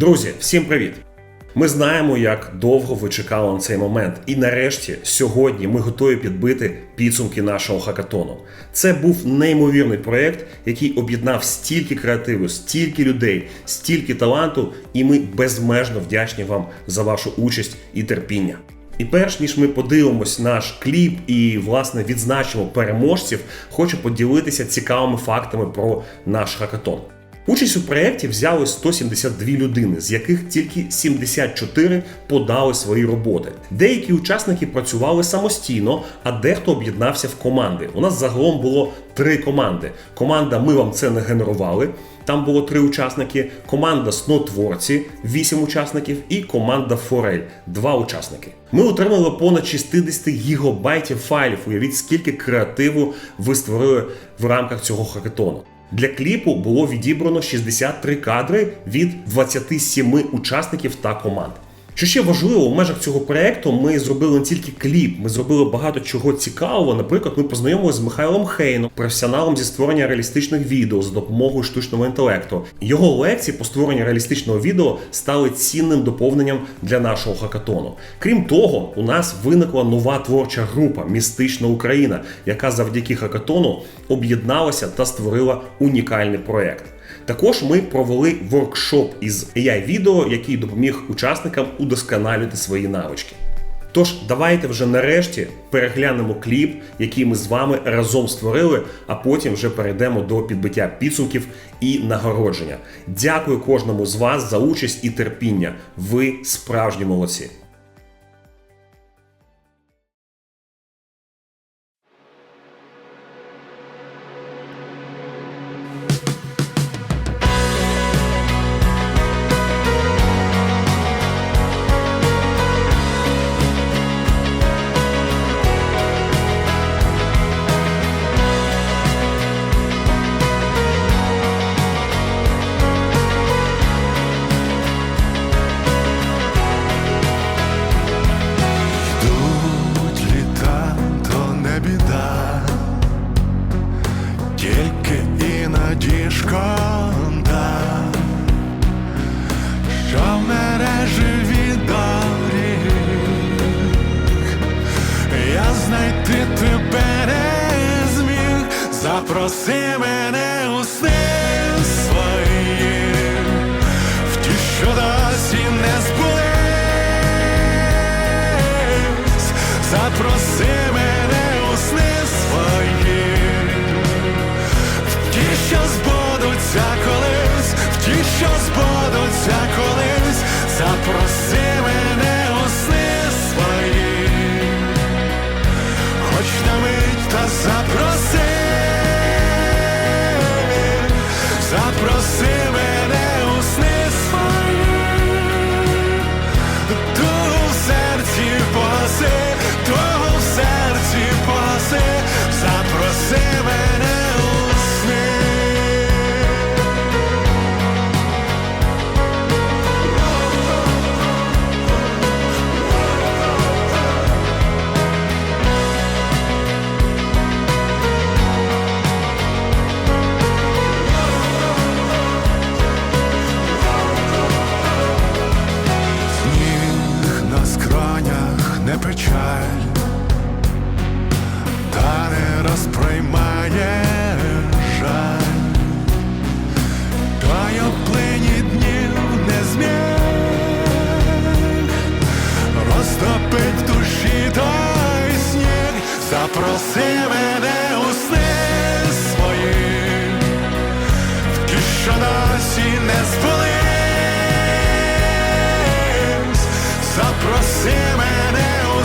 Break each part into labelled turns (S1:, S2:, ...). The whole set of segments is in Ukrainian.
S1: Друзі, всім привіт! Ми знаємо, як довго ви чекали на цей момент, і нарешті сьогодні ми готові підбити підсумки нашого хакатону. Це був неймовірний проєкт, який об'єднав стільки креативу, стільки людей, стільки таланту, і ми безмежно вдячні вам за вашу участь і терпіння. І перш ніж ми подивимось наш кліп і власне відзначимо переможців, хочу поділитися цікавими фактами про наш хакатон. Участь у проєкті взяли 172 людини, з яких тільки 74 подали свої роботи. Деякі учасники працювали самостійно, а дехто об'єднався в команди. У нас загалом було три команди. Команда Ми вам це не генерували. Там було три учасники. Команда Снотворці, 8 учасників, і команда Форель, 2 учасники. Ми отримали понад 60 гігабайтів файлів. Уявіть, скільки креативу ви створили в рамках цього хакатону. Для кліпу було відібрано 63 кадри від 27 учасників та команд. Що ще важливо, у межах цього проекту ми зробили не тільки кліп, ми зробили багато чого цікавого. Наприклад, ми познайомилися з Михайлом Хейном, професіоналом зі створення реалістичних відео за допомогою штучного інтелекту. Його лекції по створенню реалістичного відео стали цінним доповненням для нашого хакатону. Крім того, у нас виникла нова творча група Містична Україна, яка завдяки хакатону об'єдналася та створила унікальний проект. Також ми провели воркшоп із AI-відео, який допоміг учасникам удосконалювати свої навички. Тож, давайте вже нарешті переглянемо кліп, який ми з вами разом створили, а потім вже перейдемо до підбиття підсумків і нагородження. Дякую кожному з вас за участь і терпіння. Ви справжні молодці.
S2: Запроси скронях не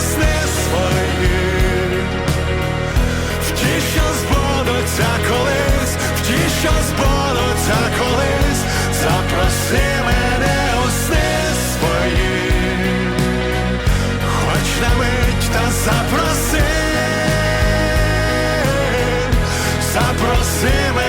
S2: мене у свої, в ті, що збудуться колись, в ті, що збудуться колись, запроси мене у сни свої, хоч на мить та запроси, запроси мене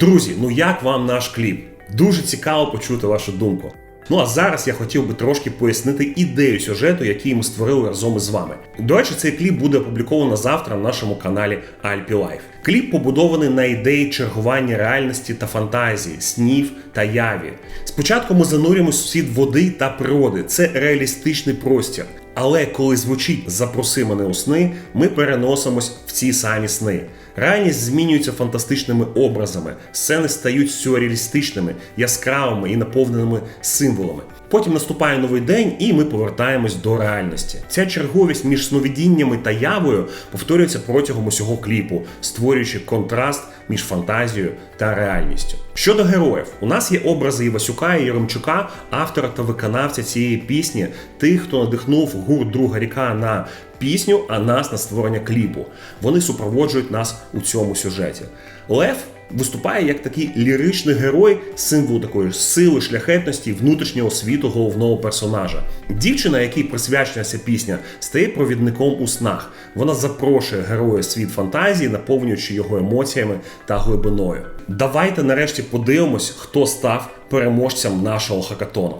S1: Друзі, ну як вам наш кліп? Дуже цікаво почути вашу думку. Ну а зараз я хотів би трошки пояснити ідею сюжету, який ми створили разом із вами. До речі, цей кліп буде опубліковано завтра на нашому каналі Alpi Life. Кліп побудований на ідеї чергування реальності та фантазії, снів та яві. Спочатку ми занурюємось в світ води та природи. Це реалістичний простір. Але коли звучить запроси мене у сни, ми переносимось в ці самі сни. Реальність змінюється фантастичними образами, сцени стають сюрреалістичними, яскравими і наповненими символами. Потім наступає новий день, і ми повертаємось до реальності. Ця черговість між сновидіннями та явою повторюється протягом усього кліпу, створюючи контраст між фантазією та реальністю. Щодо героїв, у нас є образи Івасюка і Єремчука, автора та виконавця цієї пісні, тих, хто надихнув гурт Друга ріка на пісню, а нас на створення кліпу. Вони супроводжують нас у цьому сюжеті. Лев виступає як такий ліричний герой, символ такої сили, шляхетності внутрішнього світу головного персонажа. Дівчина, якій присвячена ця пісня, стає провідником у снах. Вона запрошує героя світ фантазії, наповнюючи його емоціями та глибиною. Давайте нарешті подивимось, хто став переможцем нашого хакатону.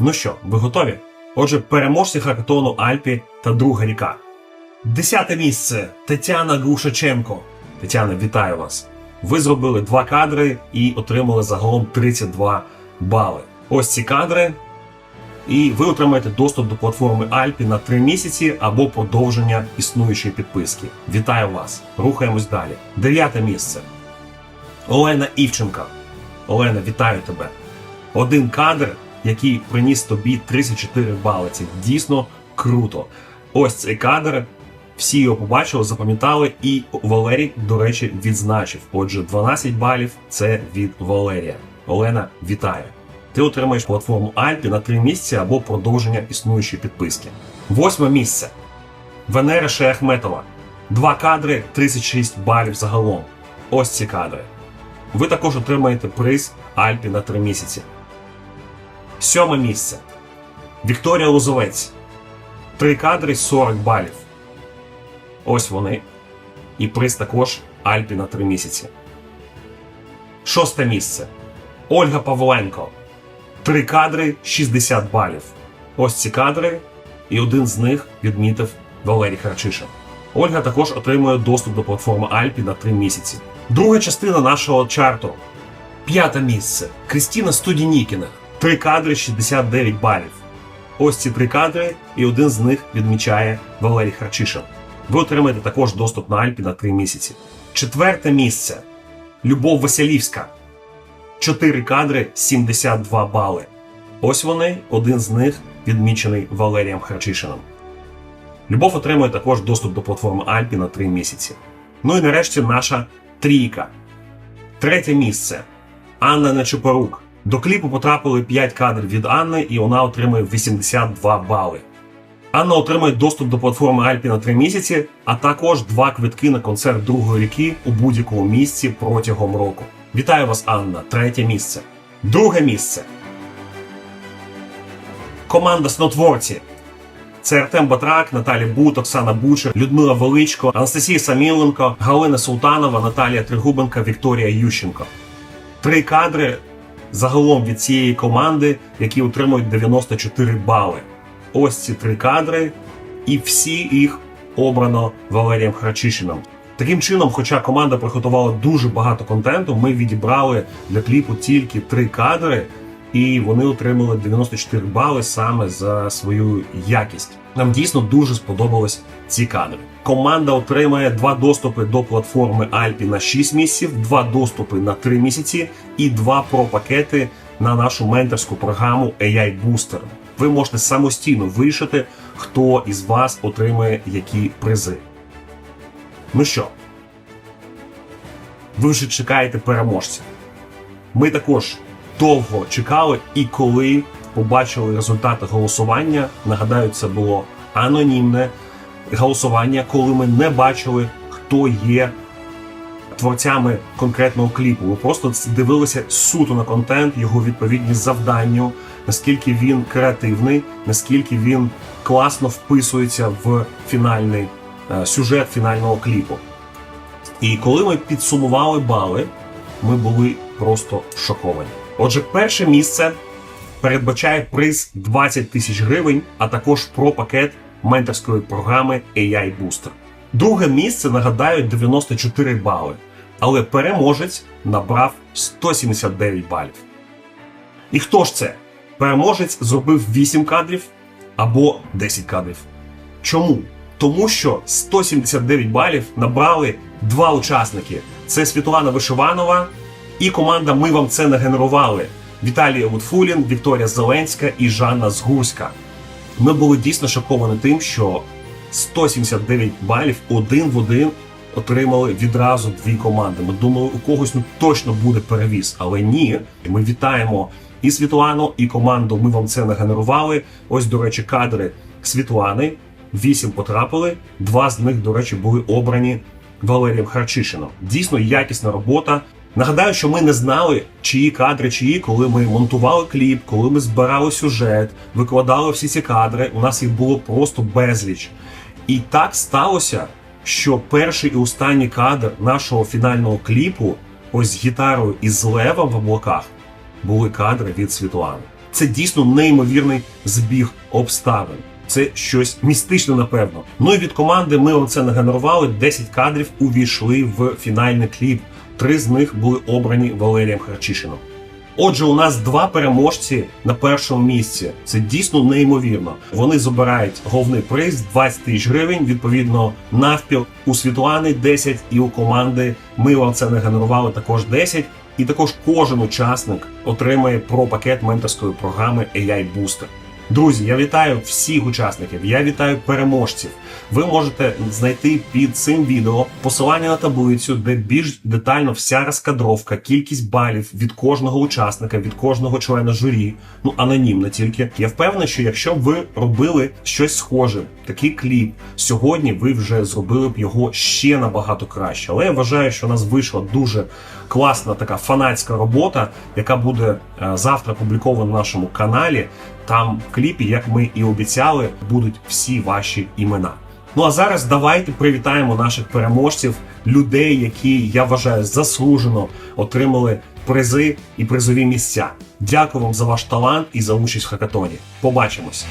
S1: Ну що, ви готові? Отже, переможці хакатону Альпі та друга ріка. Десяте місце Тетяна Глушаченко. Тетяна, вітаю вас. Ви зробили два кадри і отримали загалом 32 бали. Ось ці кадри. І ви отримаєте доступ до платформи Альпі на 3 місяці або продовження існуючої підписки. Вітаю вас! Рухаємось далі. Дев'яте місце. Олена Івченка. Олена, вітаю тебе. Один кадр, який приніс тобі 34 бали. Це дійсно круто. Ось цей кадр. Всі його побачили, запам'ятали, і Валерій, до речі, відзначив. Отже, 12 балів це від Валерія. Олена, вітаю! Ти отримаєш платформу Альпі на 3 місяці або продовження існуючої підписки. Восьме місце. Венера Шеахметова. Два кадри, 36 балів загалом. Ось ці кадри. Ви також отримаєте приз Альпі на 3 місяці. Сьоме місце. Вікторія Лозовець. Три кадри 40 балів. Ось вони. І приз також Альпі на 3 місяці. Шосте місце. Ольга Павленко. Три кадри 60 балів. Ось ці кадри, і один з них відмітив Валерій Харчишин. Ольга також отримує доступ до платформи Альпі на 3 місяці. Друга частина нашого чарту. П'яте місце. Крістіна Студінікіна. Три кадри 69 балів. Ось ці три кадри, і один з них відмічає Валерій Харчишин. Ви отримаєте також доступ на Альпі на 3 місяці. Четверте місце. Любов Василівська. Чотири кадри 72 бали. Ось вони, один з них відмічений Валерієм Харчишином. Любов отримує також доступ до платформи Альпі на 3 місяці. Ну і нарешті наша трійка. Третє місце. Анна Нечупорук. До кліпу потрапили 5 кадрів від Анни, і вона отримує 82 бали. Анна отримає доступ до платформи Альпі на 3 місяці, а також два квитки на концерт другої ріки у будь-якому місці протягом року. Вітаю вас, Анна! Третє місце. Друге місце. Команда Снотворці. Це Артем Батрак, Наталі Бут, Оксана Бучер, Людмила Величко, Анастасія Саміленко, Галина Султанова, Наталія Тригубенка, Вікторія Ющенко. Три кадри загалом від цієї команди, які отримують 94 бали. Ось ці три кадри, і всі їх обрано Валерієм Харчишином. Таким чином, хоча команда приготувала дуже багато контенту, ми відібрали для кліпу тільки три кадри, і вони отримали 94 бали саме за свою якість. Нам дійсно дуже сподобались ці кадри. Команда отримає два доступи до платформи Альпі на 6 місяців, два доступи на 3 місяці і два про-пакети на нашу менторську програму AI Booster. Ви можете самостійно вирішити, хто із вас отримає які призи. Ну що, ви вже чекаєте переможця. Ми також довго чекали, і коли побачили результати голосування, нагадаю, це було анонімне голосування, коли ми не бачили, хто є творцями конкретного кліпу. Ми просто дивилися суто на контент, його відповідність завданню, наскільки він креативний, наскільки він класно вписується в фінальний е, сюжет фінального кліпу. І коли ми підсумували бали, ми були просто шоковані. Отже, перше місце передбачає приз 20 тисяч гривень, а також про пакет менторської програми AI Booster. Друге місце нагадаю 94 бали, але переможець набрав 179 балів. І хто ж це? Переможець зробив 8 кадрів або 10 кадрів. Чому? Тому що 179 балів набрали два учасники: це Світлана Вишиванова і команда Ми вам це нагенерували. Віталія Вудфулін, Вікторія Зеленська і Жанна Згурська. Ми були дійсно шоковані тим, що 179 балів один в один отримали відразу дві команди. Ми думали, у когось ну точно буде перевіз, але ні. І ми вітаємо і Світлану, і команду. Ми вам це нагенерували. Ось, до речі, кадри Світлани. Вісім потрапили. Два з них, до речі, були обрані Валерієм Харчишином. Дійсно якісна робота. Нагадаю, що ми не знали, чиї кадри, чиї, коли ми монтували кліп, коли ми збирали сюжет, викладали всі ці кадри. У нас їх було просто безліч. І так сталося, що перший і останній кадр нашого фінального кліпу, ось з гітарою і з левом в облаках, були кадри від Світлани. Це дійсно неймовірний збіг обставин. Це щось містичне, напевно. Ну і від команди ми оце нагенерували. 10 кадрів увійшли в фінальний кліп. Три з них були обрані Валерієм Харчишином. Отже, у нас два переможці на першому місці. Це дійсно неймовірно. Вони забирають головний приз 20 тисяч гривень. Відповідно, навпіл у Світлани 10 і у команди ми вам це не генерували також 10. І також кожен учасник отримає про пакет менторської програми AI Booster. Друзі, я вітаю всіх учасників. Я вітаю переможців. Ви можете знайти під цим відео посилання на таблицю, де більш детально вся розкадровка, кількість балів від кожного учасника, від кожного члена журі. Ну анонімно тільки. Я впевнений, що якщо б ви робили щось схоже, такий кліп, сьогодні ви вже зробили б його ще набагато краще. Але я вважаю, що у нас вийшла дуже класна така фанатська робота, яка буде е, завтра опублікована на нашому каналі. Там кліпі, як ми і обіцяли, будуть всі ваші імена. Ну а зараз давайте привітаємо наших переможців, людей, які я вважаю заслужено отримали призи і призові місця. Дякую вам за ваш талант і за участь в хакатоні. Побачимось!